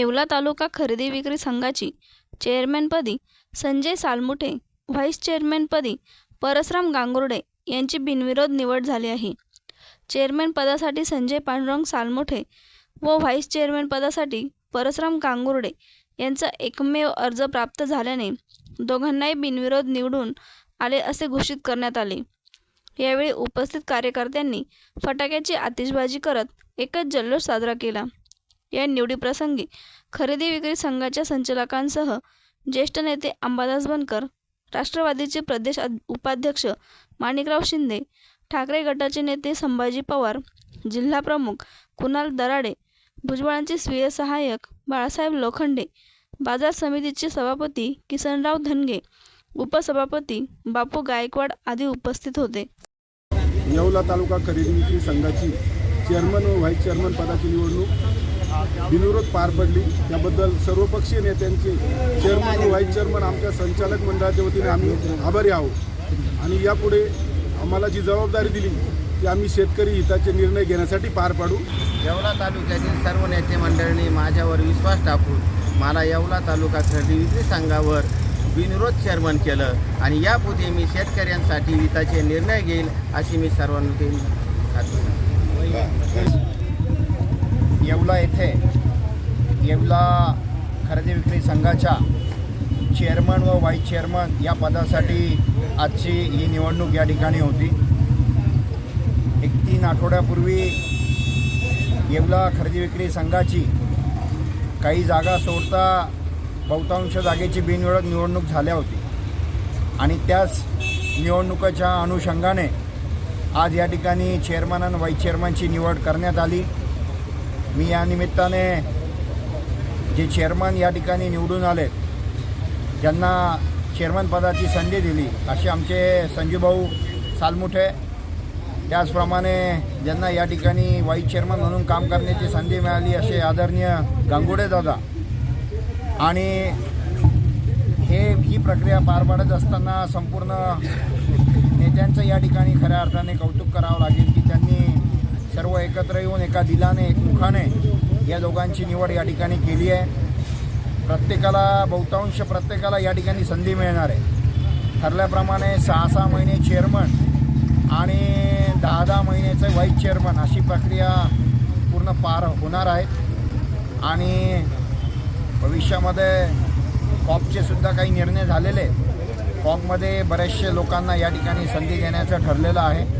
येवला तालुका खरेदी विक्री संघाची चेअरमॅनपदी संजय सालमुठे व्हाईस चेअरमॅनपदी परसराम गांगुर्डे यांची बिनविरोध निवड झाली आहे. चेअरमॅन पदासाठी संजय पांडुरंग सालमुठे व व्हाईस चेअरमॅन पदासाठी परसराम गांगुर्डे यांचा एकमेव अर्ज प्राप्त झाल्याने दोघांनाही बिनविरोध निवडून आले असे घोषित करण्यात आले. यावेळी उपस्थित कार्यकर्त्यांनी फटाक्याची आतिषबाजी करत एकच जल्लोष साजरा केला. या निवडीप्रसंगी खरेदी विक्री संघाच्या संचालकांसह ज्येष्ठ नेते अंबादास बनकर राष्ट्रवादीचे प्रदेश उपाध्यक्ष माणिकराव शिंदे ठाकरे गटाचे नेते संभाजी पवार जिल्हाप्रमुख कुणाल दराडे भुजबळांचे स्वीय सहाय्यक बाळासाहेब लोखंडे बाजार समितीचे सभापती किसनराव धनगे उपसभापती बापू गायकवाड आदी उपस्थित होते. येवला तालुका खरेदी विक्री संघाची चेअरमन व व्हाईस चेअरमन पदाची निवडणूक बिनविरोध पार पडली. त्याबद्दल सर्वपक्षीय नेत्यांचे चेअरमन आणि व्हाईस चेअरमन आमच्या संचालक मंडळाच्या वतीने आम्ही आभारी आहोत. आणि यापुढे आम्हाला जी जबाबदारी दिली ती आम्ही शेतकरी हिताचे निर्णय घेण्यासाठी पार पाडू. येवला तालुक्यातील सर्व नेते मंडळींनी माझ्यावर विश्वास टाकून मला येवला तालुका खरेदी विक्री संघावर बिनविरोध चेअरमन केलं. आणि यापुढे मी शेतकऱ्यांसाठी हिताचे निर्णय घेईल अशी मी सर्वांनी खात्री येवला येथे येवला खरेदी विक्री संघाच्या चेअरमन व व्हाईस चेअरमन या पदासाठी आजची ही निवडणूक या ठिकाणी होती. एक तीन आठवड्यापूर्वी येवला खरेदी विक्री संघाची काही जागा सोडता बहुतांश जागेची बिनविरोध निवडणूक झाल्या होती. आणि त्याच निवडणुकीच्या अनुषंगाने आज या ठिकाणी चेअरमन आणि व्हाईस चेअरमनची निवड करण्यात आली. मी या निमित्ताने जे चेअरमन या ठिकाणी निवडून आले ज्यांना चेअरमनपदाची संधी दिली असे आमचे संजूभाऊ सालमुठे त्याचप्रमाणे ज्यांना या ठिकाणी वाईस चेअरमन म्हणून काम करण्याची संधी मिळाली असे आदरणीय गांगुडे दादा. आणि हे ही प्रक्रिया पार पाडत असताना संपूर्ण नेत्यांचं या ठिकाणी खऱ्या अर्थाने कौतुक करावं लागेल की त्यांनी एकत्र येऊन एका दिलाने एक मुखाने या दोघांची निवड या ठिकाणी केली आहे. प्रत्येकाला बहुतांश प्रत्येकाला या ठिकाणी संधी मिळणार आहे. ठरल्याप्रमाणे सहा सहा महिने चेअरमन आणि दहा दहा महिन्याचं व्हाईस चेअरमन अशी प्रक्रिया पूर्ण पार होणार आहे. आणि भविष्यामध्ये कॉपचे सुद्धा काही निर्णय झालेले. कॉपमध्ये बरेचसे लोकांना या ठिकाणी संधी देण्याचं ठरलेलं आहे.